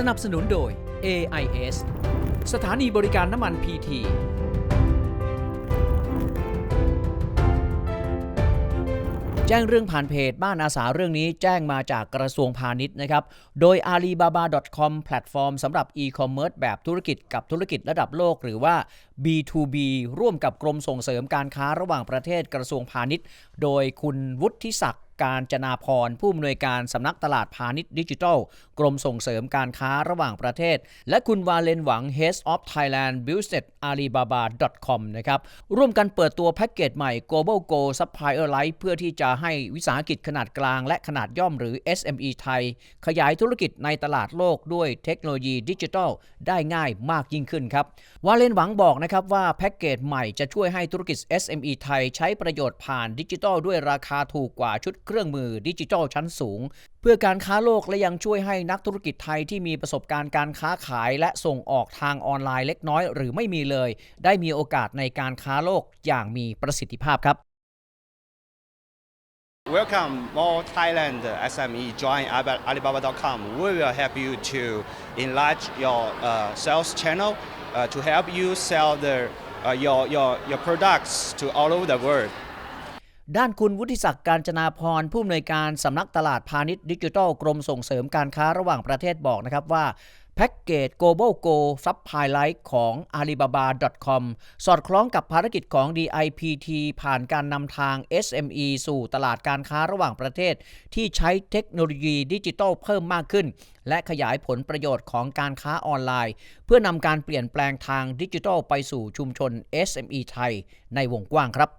สนับสนุนโดย AIS สถานีบริการน้ำมัน PT แจ้งเรื่องผ่านเพจบ้านอาสาเรื่องนี้แจ้งมาจากกระทรวงพาณิชย์นะครับ โดย alibaba.com แพลตฟอร์มสำหรับ e-commerce แบบธุรกิจกับธุรกิจระดับโลกหรือว่า B2B ร่วมกับกรมส่งเสริมการค้าระหว่างประเทศกระทรวงพาณิชย์ โดยคุณวุฒิศักดิ์ การจนาพรผู้อำนวยการสำนักตลาดพาณิชย์ดิจิทัล กรมส่งเสริมการค้าระหว่างประเทศ และคุณวาเลนหวัง Head of Thailand Business Alibaba com นะครับร่วมกันเปิดตัวแพ็กเกจใหม่ Global Go Supplier Lite เพื่อที่จะให้วิสาหกิจขนาดกลางและขนาดย่อมหรือ SME ไทย ขยายธุรกิจในตลาดโลกด้วยเทคโนโลยีดิจิทัล ได้ง่ายมากยิ่งขึ้นครับวาเลนหวังบอกนะครับว่าแพ็กเกจใหม่จะช่วยให้ธุรกิจ SME ไทยใช้ประโยชน์ผ่านดิจิทัลด้วยราคาถูกกว่าชุดเครื่องมือดิจิทัลชั้นสูง เพื่อการค้าโลกและยังช่วยให้นักธุรกิจไทยที่มีประสบการณ์การค้าขายและส่งออกทางออนไลน์เล็กน้อย หรือไม่มีเลย ได้มีโอกาสในการค้าโลกอย่างมีประสิทธิภาพครับ Welcome more Thailand SME join Alib- Alibaba.com. We will help you to enlarge your uh, sales channel uh, to help you sell the, uh, your, your, your products to all over the world. ด้านคุณวุฒิศักดิ์การจนาพรผู้อำนวยการสำนักตลาดพาณิชย์ดิจิทัลกรมส่งเสริมการค้าระหว่างประเทศบอกนะครับว่าแพ็กเกจ Global Go Supply Lite ของ Alibaba.com สอดคล้องกับภารกิจของ DIPT ผ่านการนำทาง SME สู่ตลาดการค้าระหว่างประเทศ ที่ใช้เทคโนโลยีดิจิทัลเพิ่มมากขึ้น และขยายผลประโยชน์ของการค้าออนไลน์ เพื่อนำการเปลี่ยนแปลงทางดิจิทัลไปสู่ชุมชน SME ไทยในวงกว้างครับ